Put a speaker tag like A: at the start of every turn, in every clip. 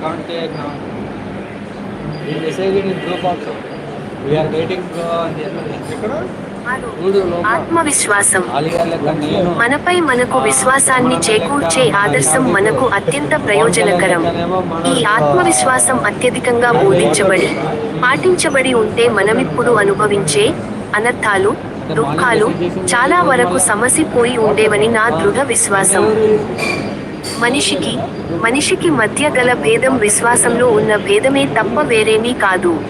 A: can't take now. He message in group also. We are waiting on the లోపల.
B: ఆత్మవిశ్వాసం. మనపై మనకు విశ్వాసాన్ని చేకూర్చే ఆదర్శం మనకు అత్యంత ప్రయోజనకరం. ఈ ఆత్మవిశ్వాసం అత్యధికంగా బోధించబడి పాటించబడి ఉంటే మనమిప్పుడు అనుభవించే అనర్థాలు దుఃఖాలు చాలా వరకు సమసిపోయి ఉండేవని నా దృఢ విశ్వాసం. మనిషికి మనిషికి మధ్య గల భేదం విశ్వాసంలో ఉన్న భేదమే తప్ప వేరేమీ కాదు.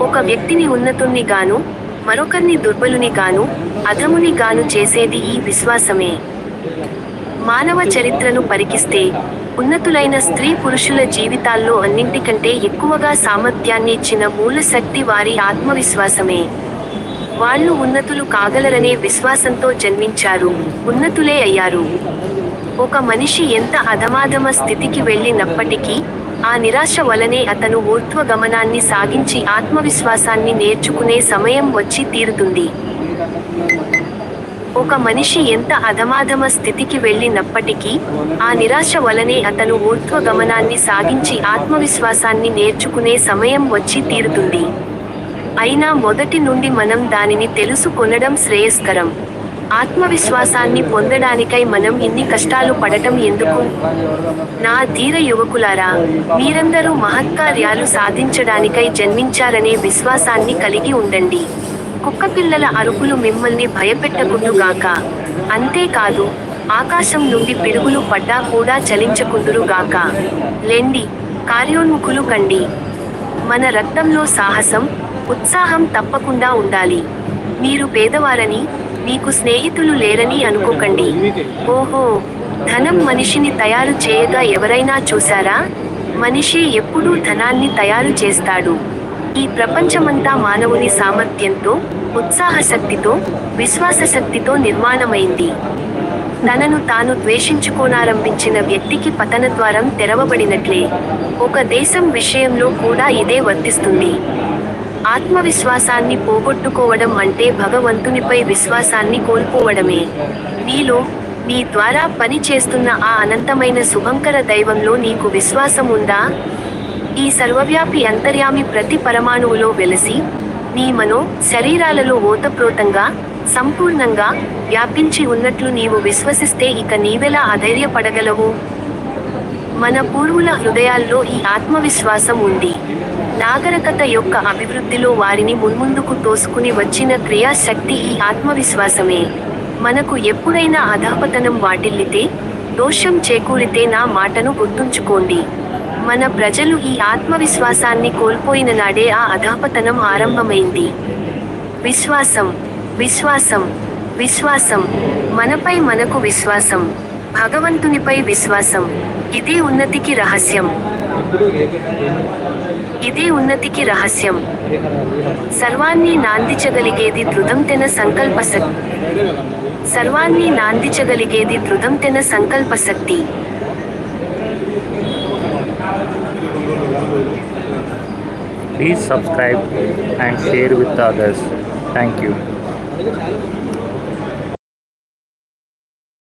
B: ఒక వ్యక్తిని ఉన్నతుణ్ణి గాను మరొకరిని దుర్బలుని గాను అధముని గాను చేసేది ఈ విశ్వాసమే. మానవ చరిత్రను పరికిస్తే ఉన్నతులైన స్త్రీ పురుషుల జీవితాల్లో అన్నింటికంటే ఎక్కువగా సామర్థ్యాన్ని ఇచ్చిన మూల శక్తి వారి ఆత్మవిశ్వాసమే. వాళ్ళు ఉన్నతులు కాగలరనే విశ్వాసంతో జన్మించారు. ఉన్నతులే అయ్యారు. ఒక మనిషి ఎంత అధమాధమ స్థితికి వెళ్ళినప్పటికీ ఆ నిరాశ వలనే అతను ఊర్ధ్వ గమనాన్ని సాగించి ఆత్మవిశ్వాసాన్ని నేర్చుకునే సమయం వచ్చి తీరుతుంది. ఒక మనిషి ఎంత అధమాధమ స్థితికి వెళ్ళినప్పటికీ ఆ నిరాశ వలనే అతను ఊర్ధ్వ గమనాన్ని సాగించి ఆత్మవిశ్వాసాన్ని నేర్చుకునే సమయం వచ్చి తీరుతుంది. అయినా మొదటి నుండి మనం దానిని తెలుసుకొనడం శ్రేయస్కరం. ఆత్మవిశ్వాసాన్ని పొందడానికై మనం ఇన్ని కష్టాలు పడటం ఎందుకు? నా ధీర యువకులారా మీరందరూ మహత్కార్యాలు సాధించడానికై జన్మించారనే విశ్వాసాన్ని కలిగి ఉండండి. కుక్కపిల్లల అరుపులు మిమ్మల్ని భయపెట్టకుండుగాక. అంతేకాదు ఆకాశం నుండి పిడుగులు పడ్డా కూడా చలించకుందురుగాక లెండి కార్యోన్ముఖులు కండి. మన రక్తంలో సాహసం ఉత్సాహం తప్పకుండా ఉండాలి. మీరు పేదవారని మీకు స్నేహితులు లేరని అనుకోకండి. ఓహో ధనం మనిషిని తయారు చేయగా ఎవరైనా చూశారా? మనిషి ఎప్పుడూ ధనాన్ని తయారు చేస్తాడు. ఈ ప్రపంచమంతా మానవుని సామర్థ్యంతో ఉత్సాహశక్తితో విశ్వాసశక్తితో నిర్మాణమైంది. తనను తాను ద్వేషించుకోనారంభించిన వ్యక్తికి పతన ద్వారం తెరవబడినట్లే. ఒక దేశం విషయంలో కూడా ఇదే వర్తిస్తుంది. ఆత్మవిశ్వాసాన్ని పోగొట్టుకోవడం అంటే భగవంతునిపై విశ్వాసాన్ని కోల్పోవడమే. మీలో మీ ద్వారా పని చేస్తున్న ఆ అనంతమైన శుభంకర దైవంలో నీకు విశ్వాసం ఉందా? ఈ సర్వవ్యాపి అంతర్యామి ప్రతి పరమాణువులో వెలసి నీ మనో శరీరాలలో ఓతప్రోతంగా సంపూర్ణంగా వ్యాపించి ఉన్నట్లు నీవు విశ్వసిస్తే ఇక నీవెలా అధైర్యపడగలవు? మన పూర్వుల హృదయాల్లో ఈ ఆత్మవిశ్వాసం ఉంది. నాగరికత యొక్క అభివృద్ధిలో వారిని మున్ముందుకు తోసుకుని వచ్చిన క్రియాశక్తి ఈ ఆత్మవిశ్వాసమే. మనకు ఎప్పుడైనా అధాపతనం వాటిల్లితే దోషం చేకూరితే నా మాటను గుర్తుంచుకోండి. మన ప్రజలు ఈ ఆత్మవిశ్వాసాన్ని కోల్పోయిన నాడే ఆ అధాపతనం ఆరంభమైంది. విశ్వాసం విశ్వాసం విశ్వాసం మనపై మనకు విశ్వాసం భగవంతునిపై విశ్వాసం ఇదే ఉన్నతికి రహస్యం. ఇదే ఉన్నతికి రహస్యం. సర్వాన్ని నాందించగలిగేది ధృతం తెన సంకల్ప శక్తి. సర్వాన్ని నాందించగలిగేది ధృతం తెన సంకల్ప శక్తి.
C: Please subscribe and share with others.